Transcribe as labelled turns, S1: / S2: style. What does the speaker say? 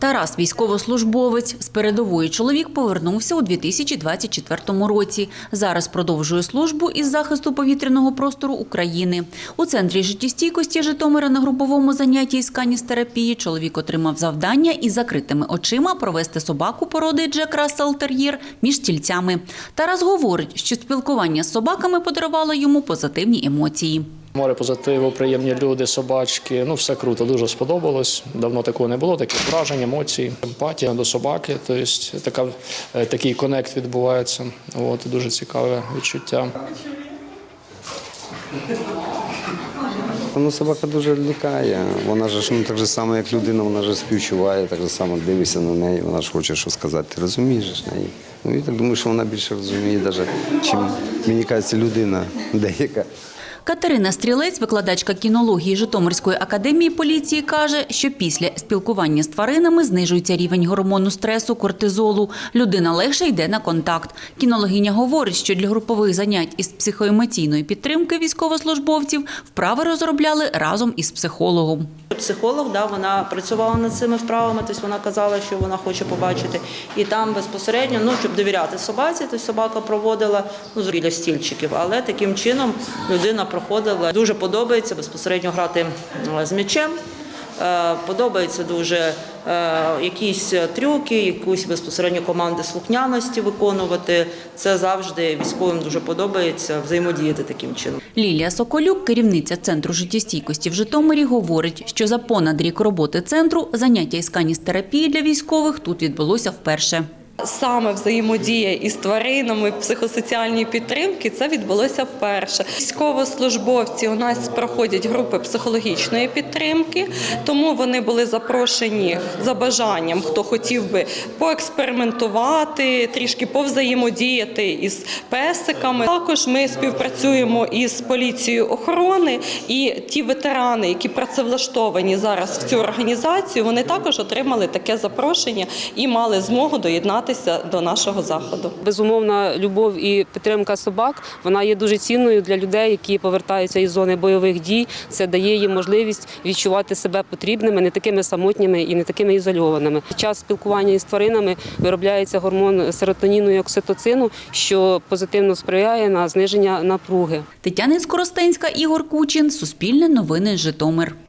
S1: Тарас, військовослужбовець, з передової чоловік повернувся у 2024 році. Зараз продовжує службу із захисту повітряного простору України. У центрі життєстійкості Житомира на груповому занятті із каністерапії чоловік отримав завдання із закритими очима провести собаку породи Джек Рассел Тер'єр між стільцями. Тарас говорить, що спілкування з собаками подарувало йому позитивні емоції.
S2: Море позитиву, приємні люди, собачки. Ну, все круто, дуже сподобалось. Давно такого не було, такі враження, емоції, емпатія до собаки. Тобто така, е, такий конект відбувається. От, дуже цікаве відчуття.
S3: Ну, собака дуже лякає. Вона ж ну, так же само, як людина, вона ж співчуває, так же само дивишся на неї, вона ж хоче що сказати. Ти розумієш неї. Ну, я так думаю, що вона більше розуміє, навіть, чим мені кажеться, людина деяка.
S1: Катерина Стрілець, викладачка кінології Житомирської академії поліції, каже, що після спілкування з тваринами знижується рівень гормону стресу, кортизолу. Людина легше йде на контакт. Кінологиня говорить, що для групових занять із психоемоційної підтримки військовослужбовців вправи розробляли разом із психологом.
S4: Психолог, да, вона працювала над цими вправами, тобто вона казала, що вона хоче побачити. І там безпосередньо, ну, щоб довіряти собаці, тобто собака проводила ну, біля стільчиків, але таким чином людина проходила. Дуже подобається безпосередньо грати з м'ячем. Е, Подобається дуже е, якісь трюки, якусь безпосередньо команди слухняності виконувати. Це завжди військовим дуже подобається взаємодіяти таким чином.
S1: Лілія Соколюк, керівниця центру життєстійкості в Житомирі, говорить, що за понад рік роботи центру заняття із каністерапії для військових тут відбулося вперше.
S5: Саме взаємодія із тваринами, психосоціальні підтримки це відбулося вперше. Військовослужбовці у нас проходять групи психологічної підтримки, тому вони були запрошені за бажанням, хто хотів би поекспериментувати, трішки повзаємодіяти із песиками. Також ми співпрацюємо із поліцією охорони, і ті ветерани, які працевлаштовані зараз в цю організацію, вони також отримали таке запрошення і мали змогу доєднатися до нашого заходу.
S6: Безумовна любов і підтримка собак вона є дуже цінною для людей, які повертаються із зони бойових дій. Це дає їм можливість відчувати себе потрібними, не такими самотніми і не такими ізольованими. Під час спілкування із тваринами виробляється гормон серотоніну і окситоцину, що позитивно сприяє на зниження напруги.
S1: Тетяна Скоростенська, Ігор Кучин, Суспільне новини Житомир.